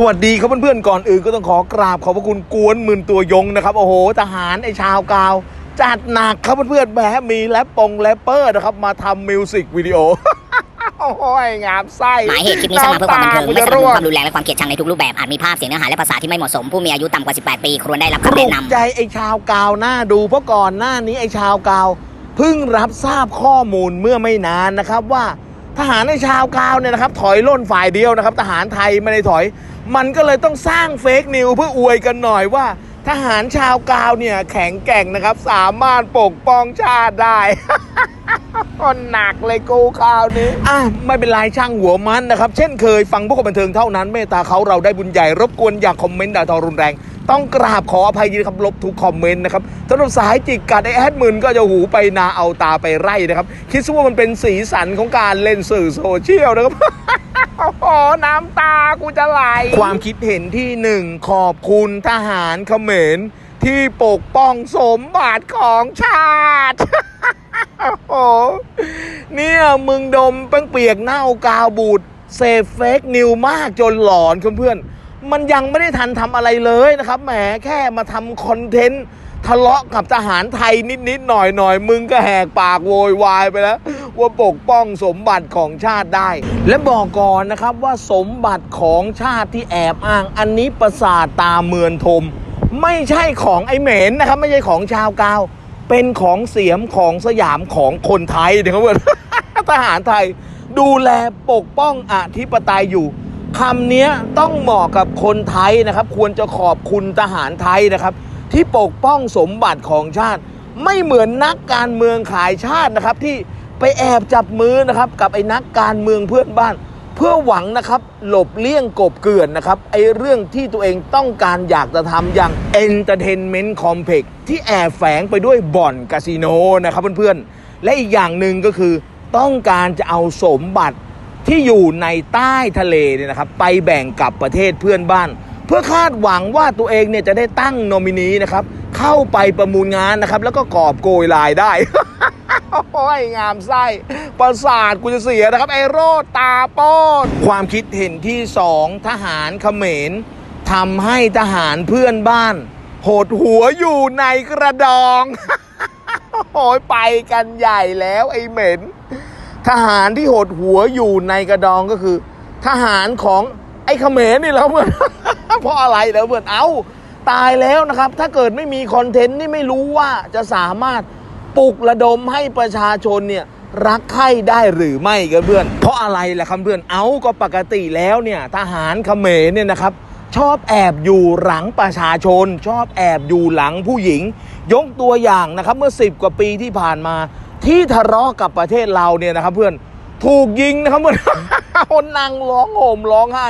สวัสดีครับเพื่อนๆก่อนอื่นก็ต้องขอกราบขอบพระคุณกวนหมื่นตัวยงนะครับโอ้โหทหารไอชาวกาวจัดหนักครับเพื่อนๆแหมมีแรปปงแรปเปอร์นะครับมาทำมิวสิกวิดีโอโอ้ยงามไส้หมายเหตุคลิปนี้สร้างมาเพื่อความบันเทิงไม่สนับสนุนความรุนแรงและความเกลียดชังในทุกรูปแบบอาจมีภาพเสียงเนื้อหาและภาษาที่ไม่เหมาะสมผู้มีอายุต่ำกว่า 18 ปีควรได้รับคำแนะนำใจไอชาวกาวหน้าดูเพราะก่อนหน้านี้ไอชาวกาวเพิ่งรับทราบข้อมูลเมื่อไม่นานนะครับว่า ทหารในชาวกาวเนี่ยนะครับถอยล่นฝ่ายเดียวนะครับ ทหารไทยไม่ได้ถอย มันก็เลยต้องสร้างเฟกนิวเพื่ออวยกันหน่อยว่า ทหารชาวกาวเนี่ยแข็งแกร่งนะครับ สามารถปกป้องชาติได้ก็หนักเลยกูข่าวนี้ อะ ไม่เป็นไรช่างหัวมันนะครับ เช่นเคยฟังพวกคนบันเทิงเท่านั้นเมตตาเขาเราได้บุญใหญ่ รบกวนอย่าคอมเมนต์ด่าทอรุนแรง ต้องกราบขออภัยนครับลบทุกคอมเมนต์นะครับสำหรับสายจิกกัดไอแอดมึนก็จะหูไปนาเอาตาไปไร่นะครับ คิดซะว่ามันเป็นสีสันของการเล่นสื่อโซเชียลนะครับโอ้โหน้ำตากูจะไหล ความคิดเห็นที่หนึ่งขอบคุณทหารเขมรที่ปกป้องสมบัติของชาติโอ้โหเนี่ยมึงดมแป้งเปียกเน่ากาวบูดเสพเฟกนิวมากจนหลอนเพื่อนๆ มันยังไม่ได้ทันทำอะไรเลยนะครับแหมแค่มาทำคอนเทนต์ทะเลาะกับทหารไทยนิดๆหน่อยๆ มึงก็แหกปากโวยวายไปแล้ว ว่าปกป้องสมบัติของชาติได้ และบอกก่อนนะครับว่าสมบัติของชาติที่แอบอ้างอันนี้ประสาทตาเมือนทม ไม่ใช่ของไอเหม็นนะครับ ไม่ใช่ของชาวกาว เป็นของเสียมของสยามของคนไทยนะครับเพื่อนทหารไทย ดูแลปกป้องอธิปไตยอยู่ คำนี้ต้องเหมาะกับคนไทยนะครับ ควรจะขอบคุณทหารไทยนะครับ ที่ปกป้องสมบัติของชาติ ไม่เหมือนนักการเมืองขายชาตินะครับ ที่ไปแอบจับมือนะครับกับไอ้นักการเมืองเพื่อนบ้าน เพื่อหวังนะครับหลบเลี่ยงกบเกลื่อนนะครับไอ้เรื่องที่ตัวเองต้องการอยากจะทำอย่าง Entertainment Complex ที่แอบแฝงไปด้วยบ่อนคาสิโนนะครับเพื่อนๆและอีกอย่างหนึ่งก็คือต้องการจะเอาสมบัติ ที่อยู่ในใต้ทะเลเนี่ยนะครับไปแบ่งกับประเทศเพื่อนบ้าน เพื่อคาดหวังว่าตัวเองเนี่ยจะได้ตั้งโนมินีนะครับเข้าไปประมูลงานนะครับ แล้วก็กอบโกยรายได้ โอ้ยงามไส้ประสาทกูจะเสียนะครับ ไอโรดตาป้นความคิดเห็นที่สองทหารเขมรทำให้ทหารเพื่อนบ้านหดหัวอยู่ในกระดอง โอ้ยไปกันใหญ่แล้วไอเหม็น ทหารที่หดหัวอยู่ในกระดองก็คือ ทหารของไอ้เขมรนี่แล้วเพื่อนเพราะอะไรแล้วเพื่อนเอาตายแล้วนะครับ ถ้าเกิดไม่มีคอนเทนต์นี่ไม่รู้ว่าจะสามารถปลุกระดมให้ประชาชนเนี่ยรักใคร่ได้หรือไม่กันเพื่อน เพราะอะไรล่ะครับเพื่อนเอาก็ปกติแล้วเนี่ยทหารเขมรเนี่ยนะครับ ชอบแอบอยู่หลังประชาชน ชอบแอบอยู่หลังผู้หญิง ยกตัวอย่างนะครับเมื่อ 10 กว่าปีที่ผ่านมา ที่ทะเลาะกับประเทศเราเนี่ยนะครับ เพื่อนถูกยิงนะครับเพื่อนคนนางร้องโหมร้องไห้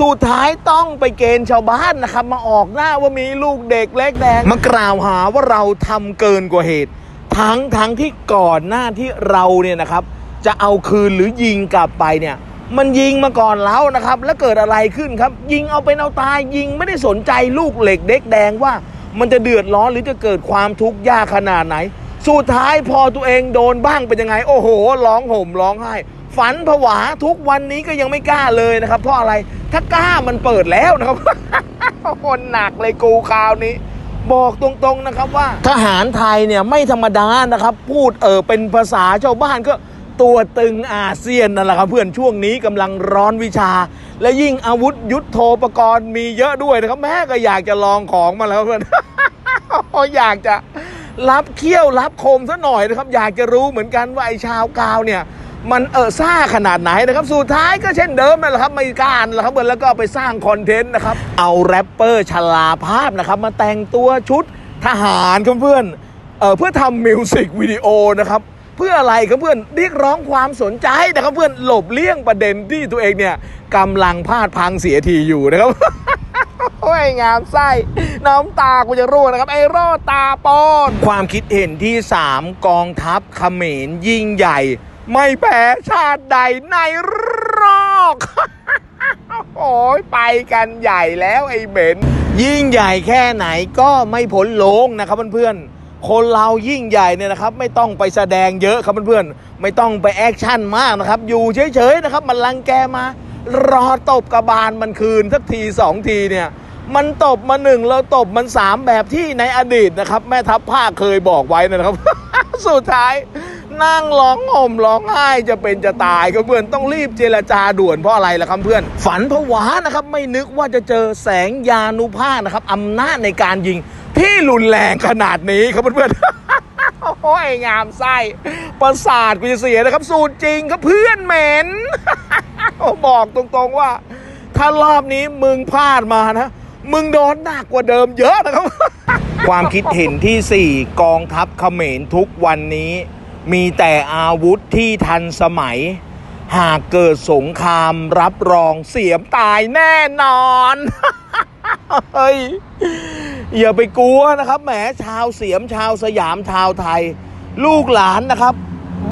สุดท้ายต้องไปเกณฑ์ชาวบ้านนะครับ มาออกหน้าว่ามีลูกเด็กเล็กแดงมากล่าวหาว่าเราทำเกินกว่าเหตุ ทั้งทั้งที่ก่อนหน้าที่เราเนี่ยนะครับ จะเอาคืนหรือยิงกลับไปเนี่ย มันยิงมาก่อนแล้วนะครับ แล้วเกิดอะไรขึ้นครับ ยิงเอาเป็นเอาตายยิงไม่ได้สนใจลูกเหล็กเด็กแดงว่า มันจะเดือดร้อนหรือจะเกิดความทุกข์ยากขนาดไหน สุดท้ายพอตัวเองโดนบ้างเป็นยังไง โอ้โห ร้องห่มร้องไห้ ฝันผวาทุกวันนี้ก็ยังไม่กล้าเลยนะครับ เพราะอะไรถ้ากล้ามันเปิดแล้วนะครับคนหนักเลยกูคราวนี้ บอกตรงๆนะครับว่า ทหารไทยเนี่ยไม่ธรรมดานะครับ พูดเออเป็นภาษาชาวบ้านก็ตัวตึงอาเซียนนั่นแหละครับเพื่อนช่วงนี้กำลังร้อนวิชา และยิ่งอาวุธยุทโธปกรณ์มีเยอะด้วยนะครับ แม่ก็อยากจะลองของมาแล้วเพื่อนอยากจะ รับเขี้ยวรับคมซะหน่อยนะครับ อยากจะรู้เหมือนกันว่าไอ้ชาวกาวเนี่ยมันเออซ่าขนาดไหนนะครับ สุดท้ายก็เช่นเดิมนั่นแหละครับไม่กล้านั่นแหละครับเหมือนแล้วก็ไปสร้างคอนเทนต์นะครับ เอาแรปเปอร์ชลาภาพนะครับมาแต่งตัวชุดทหารครับเพื่อนเออเพื่อทำมิวสิกวิดีโอนะครับเพื่ออะไรครับเพื่อนเรียกร้องความสนใจนะครับเพื่อนหลบเลี่ยงประเด็นที่ตัวเองเนี่ยกำลังพลาดพังเสียทีอยู่นะครับ อ้ยงามไส้น้ำตากูจะร่วนะครับไอ้โรดตาปอนความคิดเห็นที่ 3 กองทัพเขมรยิ่งใหญ่ ไม่แพ้ชาติใดในโลกโอ้ยไปกันใหญ่แล้วไอ้เบนยิ่งใหญ่แค่ไหนก็ไม่พ้นโลงนะครับเพื่อนๆ คนเรายิ่งใหญ่เนี่ยนะครับ ไม่ต้องไปแสดงเยอะครับเพื่อนๆ ไม่ต้องไปแอคชั่นมากนะครับ อยู่เฉยๆนะครับ มันลังแกมา รอตบกระบาลมันคืนสักทีสองทีเนี่ย มันตบมาหนึ่งแล้วตบมันสามแบบที่ในอดีตนะครับ แม่ทัพภาคเคยบอกไว้นะครับ สุดท้ายนั่งร้องห่มร้องไห้จะเป็นจะตายก็เพื่อนต้องรีบเจรจาด่วนเพราะอะไรล่ะครับเพื่อน ฝันผวานะครับ ไม่นึกว่าจะเจอแสงยานุภาพนะครับอำนาจในการยิงที่รุนแรงขนาดนี้ครับเพื่อนโอ้ยงามไส้ประสาทกูจะเสียนะครับ สูตรจริงครับเพื่อนเหม็นบอกตรงๆว่า ถ้ารอบนี้มึงพลาดมานะ มึงโดนหนักกว่าเดิมเยอะนะครับ ความคิดเห็นที่ 4 กองทัพเขมรทุกวันนี้ มีแต่อาวุธที่ทันสมัย หากเกิดสงครามรับรองเสียมตายแน่นอนเฮ้ยอย่าไปกลัวนะครับแหมชาวเสียมชาวสยามชาวไทย ลูกหลานนะครับ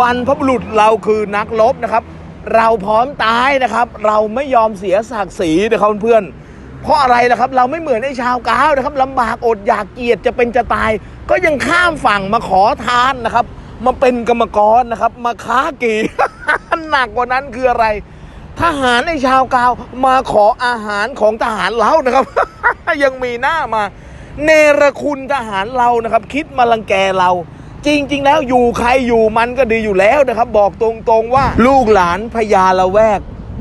บรรพบุรุษเราคือนักรบนะครับ เราพร้อมตายนะครับ เราไม่ยอมเสียศักดิ์ศรีนะครับเพื่อนๆ เพราะอะไรนะครับ เราไม่เหมือนไอ้ชาวกาวนะครับลำบากอดอยากเกียรติจะเป็นจะตาย ก็ยังข้ามฝั่งมาขอทานนะครับ มาเป็นกรรมกรนะครับ มาค้ากีหนักกว่านั้นคืออะไร ทหารในชาวกาวมาขออาหารของทหารเรานะครับ ยังมีหน้ามา เนรคุณทหารเรานะครับ คิดมาลังแกเราจริง ๆ แล้วอยู่ใครอยู่มันก็ดีอยู่แล้วนะครับ บอกตรงๆว่าลูกหลานพญาละแวก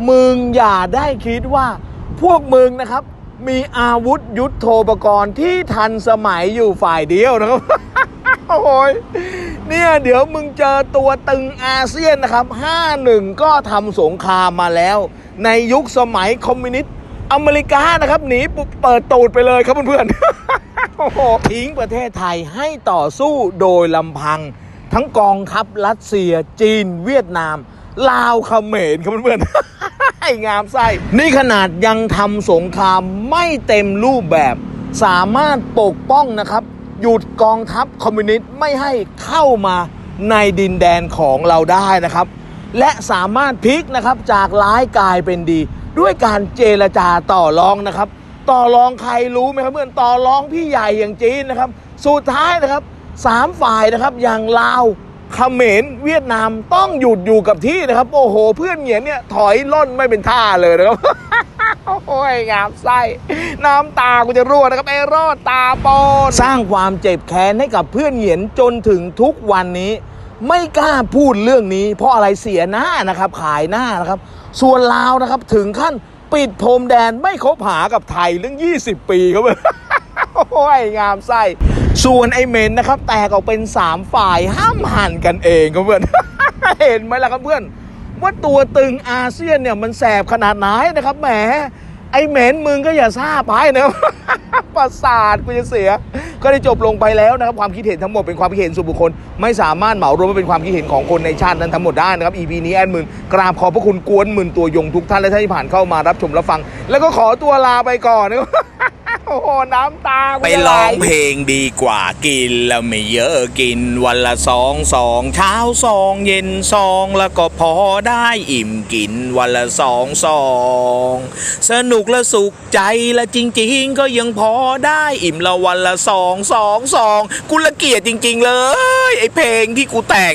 มึงอย่าได้คิดว่า พวกมึงนะครับ มีอาวุธยุทโธปกรณ์ที่ทันสมัยอยู่ฝ่ายเดียวนะครับ โอ้ยเนี่ยเดี๋ยวมึงเจอตัวตึงอาเซียนนะครับ 51 ก็ทำสงครามมาแล้ว ในยุคสมัยคอมมิวนิสต์อเมริกานะครับ หนีเปิดตูดไปเลยครับเพื่อนๆทิ้งประเทศไทยให้ต่อสู้โดยลำพัง ทั้งกองทัพรัสเซีย จีน เวียดนาม ลาวเขมรครับเพื่อนๆ งามไส้ นี่ขนาดยังทำสงครามไม่เต็มรูปแบบ สามารถปกป้องนะครับ หยุดกองทัพคอมมิวนิสต์ไม่ให้เข้ามาในดินแดนของเราได้นะครับ และสามารถพลิกนะครับจากร้ายกลายเป็นดี ด้วยการเจรจาต่อรองนะครับ ต่อรองใครรู้ไหมครับเพื่อนต่อรองพี่ใหญ่อย่างจีนนะครับ สุดท้ายนะครับสามฝ่ายนะครับอย่างลาว เขมรเวียดนามต้องหยุดอยู่กับที่นะครับ โอ้โห เพื่อนเหงียนเนี่ยถอยล่นไม่เป็นท่าเลยนะครับโอ้ยงามไส้น้ำตากูจะรั่วนะครับไอ้รอดตาโปนสร้างความเจ็บแค้นให้กับเพื่อนเหยียนจนถึงทุกวันนี้ ไม่กล้าพูดเรื่องนี้ เพราะอะไรเสียหน้านะครับ ขายหน้านะครับ ส่วนลาวนะครับถึงขั้นปิดพรมแดนไม่คบหากับไทยเรื่อง 20 ปีครับโอ้ยงามไส้ ส่วนไอเมนนะครับ แตกออกเป็น 3 ฝ่ายห้ามหันกันเองครับเพื่อน เห็นไหมล่ะครับเพื่อน ว่าตัวตึงอาเซียนเนี่ยมันแสบขนาดไหนนะครับแหมไอเหม็นมึงก็อย่าซาไปนะประสาทกูจะเสีย ก็ได้จบลงไปแล้วนะครับความคิดเห็นทั้งหมดเป็นความคิดเห็นส่วนบุคคล ไม่สามารถเหมารวมว่าเป็นความคิดเห็นของคนในชาตินั้นทั้งหมดได้นะครับ EP นี้แอดหมื่นกราบขอบพระคุณกวนหมื่นตัวยงทุกท่านและท่านที่ผ่านเข้ามารับชมรับฟัง แล้วก็ขอตัวลาไปก่อนนะครับ โอ้โห น้ำตาไปร้องเพลงดีกว่ากินแล้วไม่เยอะกินวันละสองสองเช้าสองเย็นสองแล้วก็พอได้อิ่มกินวันละสองสองสนุกและสุขใจและจริง ๆ ก็ยังพอได้อิ่มละวันละสองสองสองกูละเกียดจริง ๆ เลย ไอเพลงที่กูแต่ง